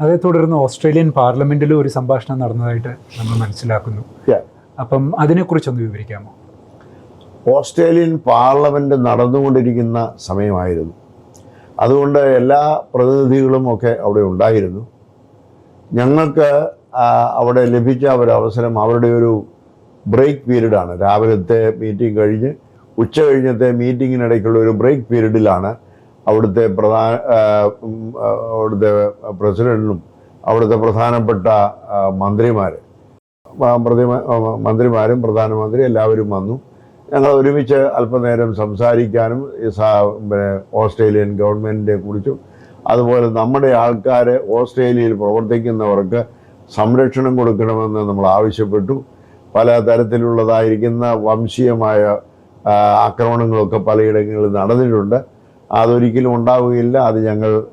അതേ തുടർന്ന് ഓസ്ട്രേലിയൻ പാർലമെന്റിൽ ഒരു സംഭാഷണം നടന്നതായിട്ട് നമ്മൾ മനസ്സിലാക്കുന്നു. അപ്പം അതിനെക്കുറിച്ചൊന്ന് വിവരിക്കാമോ? ഓസ്ട്രേലിയൻ പാർലമെന്റ് നടന്നുകൊണ്ടിരിക്കുന്ന സമയമായിരുന്നു. അതുകൊണ്ട് എല്ലാ പ്രതിനിധികളും ഒക്കെ അവിടെ ഉണ്ടായിരുന്നു. ഞങ്ങൾക്ക് അവിടെ ലഭിച്ച ഒരു അവസരം അവരുടെ ഒരു ബ്രേക്ക് പീരീഡാണ്. രാവിലത്തെ മീറ്റിംഗ് കഴിഞ്ഞ് ഉച്ച കഴിഞ്ഞത്തെ മീറ്റിങ്ങിനിടയ്ക്കുള്ള ഒരു ബ്രേക്ക് പീരീഡിലാണ് അവിടുത്തെ പ്രധാന അവിടുത്തെ പ്രസിഡന്റിനും അവിടുത്തെ പ്രധാനപ്പെട്ട മന്ത്രിമാർ മന്ത്രിമാരും പ്രധാനമന്ത്രി എല്ലാവരും വന്നു. ഞങ്ങൾ ഒരുമിച്ച് അല്പനേരം സംസാരിക്കാനും പിന്നെ ഓസ്ട്രേലിയൻ ഗവൺമെന്റിനെ കുറിച്ചും അതുപോലെ നമ്മുടെ ആൾക്കാർ ഓസ്ട്രേലിയയിൽ പ്രവർത്തിക്കുന്നവർക്ക് സംരക്ഷണം കൊടുക്കണമെന്ന് നമ്മൾ ആവശ്യപ്പെട്ടു. പല തരത്തിലുള്ളതായിരിക്കുന്ന വംശീയമായ ആക്രമണങ്ങളൊക്കെ പലയിടങ്ങളിൽ നടന്നിട്ടുണ്ട്. അതൊരിക്കലും ഉണ്ടാവുകയില്ല. അത് ഞങ്ങൾ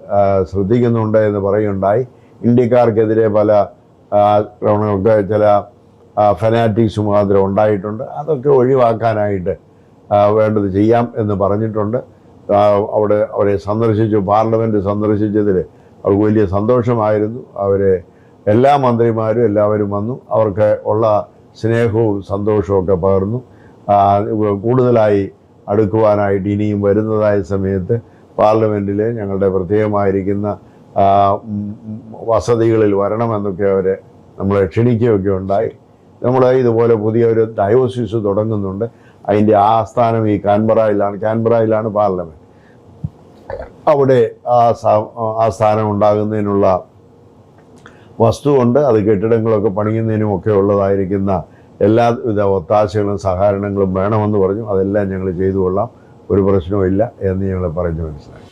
ശ്രദ്ധിക്കുന്നുണ്ട് എന്ന് പറയുകയുണ്ടായി. ഇന്ത്യക്കാർക്കെതിരെ പല ആക്രമണങ്ങൾക്ക് ചില ഫനാറ്റിക്സ് മാത്രം ഉണ്ടായിട്ടുണ്ട്. അതൊക്കെ ഒഴിവാക്കാനായിട്ട് വേണ്ടത് ചെയ്യാം എന്ന് പറഞ്ഞിട്ടുണ്ട്. അവിടെ അവരെ സന്ദർശിച്ചു പാർലമെന്റ് സന്ദർശിച്ചതിൽ അവർക്ക് വലിയ സന്തോഷമായിരുന്നു. അവരെ എല്ലാ മന്ത്രിമാരും എല്ലാവരും വന്നു. അവർക്ക് ഉള്ള സ്നേഹവും സന്തോഷവും ഒക്കെ പകർന്നു. കൂടുതലായി അടുക്കുവാനായിട്ട് ഇനിയും വരുന്നതായ സമയത്ത് പാർലമെന്റിൽ ഞങ്ങളുടെ പ്രത്യേകമായിരിക്കുന്ന വസതികളിൽ വരണമെന്നൊക്കെ അവരെ നമ്മളെ ക്ഷണിക്കുകയൊക്കെ ഉണ്ടായി. നമ്മൾ ഇതുപോലെ പുതിയ ഒരു ഡയോസിസ് തുടങ്ങുന്നുണ്ട്. അതിന്റെ ആസ്ഥാനം ഈ കാൻബറയിലാണ്. കാൻബറയിലാണ് പാർലമെന്റ് അവിടെ ആ സ്ഥാനം ഉണ്ടാകുന്നതിനുള്ള വസ്തുവുണ്ട്. അത് കെട്ടിടങ്ങളൊക്കെ പണിയുന്നതിനും ഒക്കെ ഉള്ളതായിരിക്കുന്ന എല്ലാവിധ ഒത്താശകളും സഹകരണങ്ങളും വേണമെന്ന് പറഞ്ഞു. അതെല്ലാം ഞങ്ങൾ ചെയ്തു കൊള്ളാം ഒരു പ്രശ്നവും ഇല്ല എന്ന് ഞങ്ങൾ പറഞ്ഞു മനസ്സിലാക്കി.